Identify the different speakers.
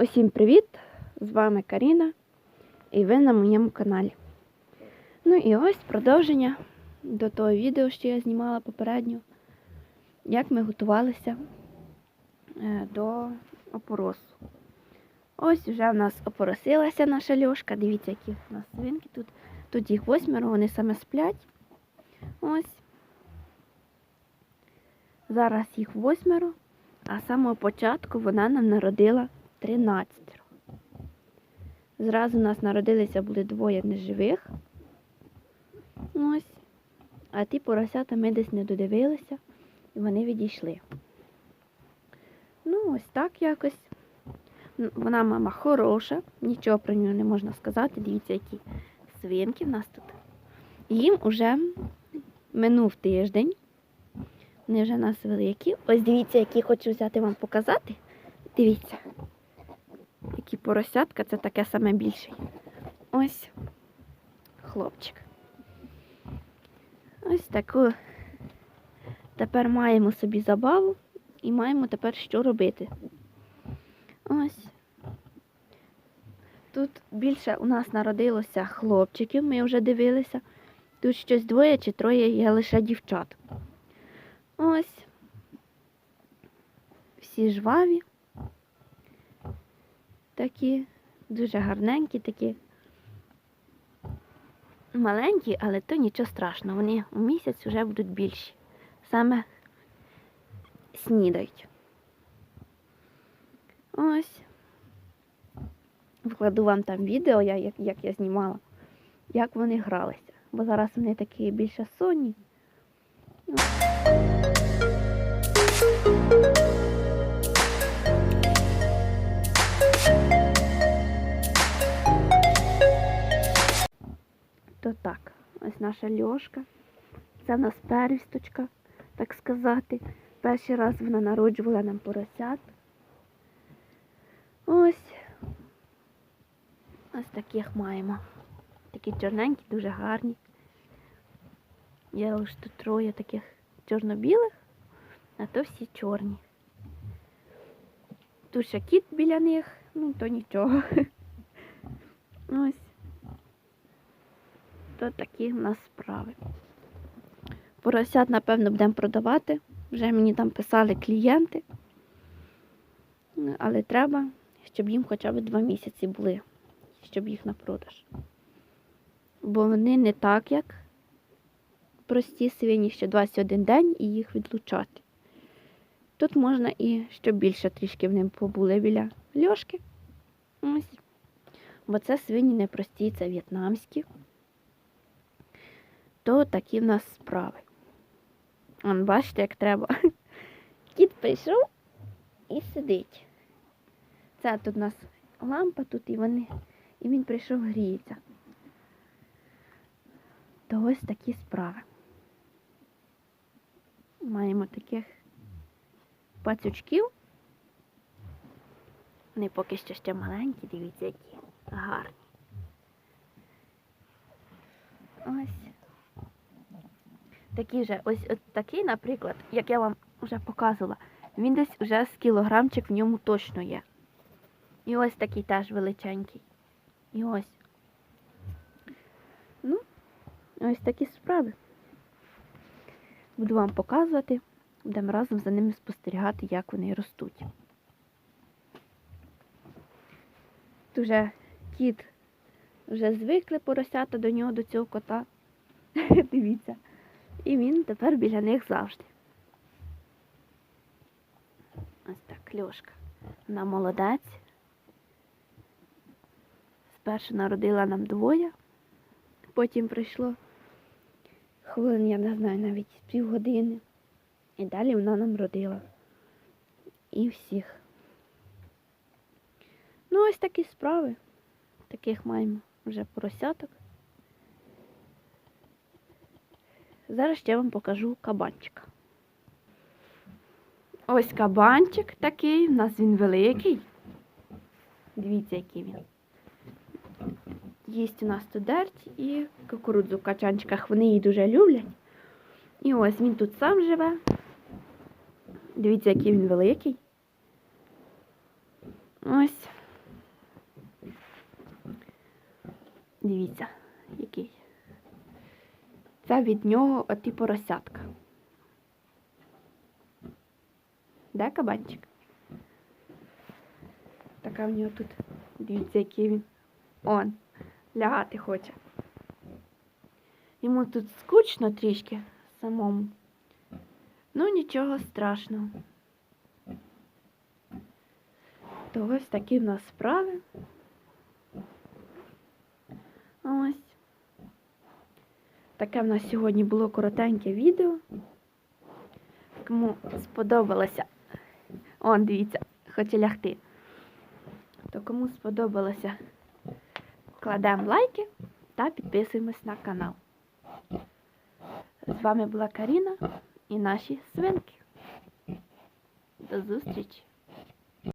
Speaker 1: Усім привіт! З вами Каріна і ви на моєму каналі. Ну і ось продовження до того відео, що я знімала попередньо, як ми готувалися е, до опоросу. Ось вже в нас опоросилася наша льошка. Дивіться, які в нас свинки тут. Тут їх восьмеро, вони саме сплять. Ось. Зараз їх восьмеро, а з самого початку вона нам народила 13. Зразу у нас народилися були двоє неживих. Ось. А ті поросята ми десь не додивилися і вони відійшли. Ну, ось так якось. Вона мама хороша, нічого про нього не можна сказати. Дивіться, які свинки в нас тут. Їм уже минув тиждень. Вони вже нас великі. Ось дивіться, які хочу взяти вам показати. Дивіться. Які поросятка, це таке саме більший. Ось хлопчик. Ось таку. Тепер маємо собі забаву і маємо тепер що робити. Ось. Тут більше у нас народилося хлопчиків, ми вже дивилися. Тут щось двоє чи троє є лише дівчат. Ось. Всі жваві. Такі, дуже гарненькі, такі. Маленькі, але то нічого страшного. Вони у місяць вже будуть більші. Саме снідають. Ось. Вкладу вам там відео, я, як, як я знімала, як вони гралися. Бо зараз вони такі більше сонні. То так, ось наша льошка. Це в нас первісточка, так сказати. Перший раз вона народжувала нам поросят. Ось. Ось таких маємо. Такі чорненькі, дуже гарні. Є лише тут троє таких чорно-білих, а то всі чорні. Тут ще кіт біля них, ну то нічого. Ось. То такі в нас справи. Поросят, напевно, будемо продавати. Вже мені там писали клієнти. Але треба, щоб їм хоча б два місяці були, щоб їх на продаж. Бо вони не так, як прості свині, що 21 день і їх відлучати. Тут можна і щоб більше трішки в ним побули біля льошки. Ось. Бо це свині не прості, це в'єтнамські. То такі в нас справи. Вон, бачите, як треба. Кіт прийшов і сидить. Це тут у нас лампа тут, і вони, і він прийшов гріється. То ось такі справи. Маємо таких пацючків. Вони поки що ще маленькі, дивіться, які гарні. Ось. Такі же, ось такий, наприклад, як я вам вже показувала, він десь вже з кілограмчик в ньому точно є. І ось такий теж величенький. І ось. Ну, ось такі справи. Буду вам показувати, будемо разом за ними спостерігати, як вони ростуть. Тут вже кіт вже звикли поросята до нього, до цього кота. Дивіться. І він тепер біля них завжди. Ось так, Льошка. Вона молодець. Спершу народила нам двоє, потім прийшло хвилин, я не знаю, навіть півгодини. І далі вона нам родила. І всіх. Ну, ось такі справи. Таких маємо вже поросяток. Зараз я вам покажу кабанчика. Ось кабанчик такий, у нас він великий. Дивіться, який він. Їсть у нас тудерть і кукурудзу в качанчиках. Вони її дуже люблять. І ось він тут сам живе. Дивіться, який він великий. Ось. Дивіться. Це від нього оті поросятка. Де кабанчик? Така в нього тут. Дивіться, який він. Он, лягати хоче. Йому тут скучно трішки самому. Ну, нічого страшного. То ось такі в нас справи. Ось. Таке в нас сьогодні було коротеньке відео. Кому сподобалося. Он, дивіться, хоче лягти. То кому сподобалося, кладемо лайки та підписуємось на канал. З вами була Каріна і наші свинки. До зустрічі!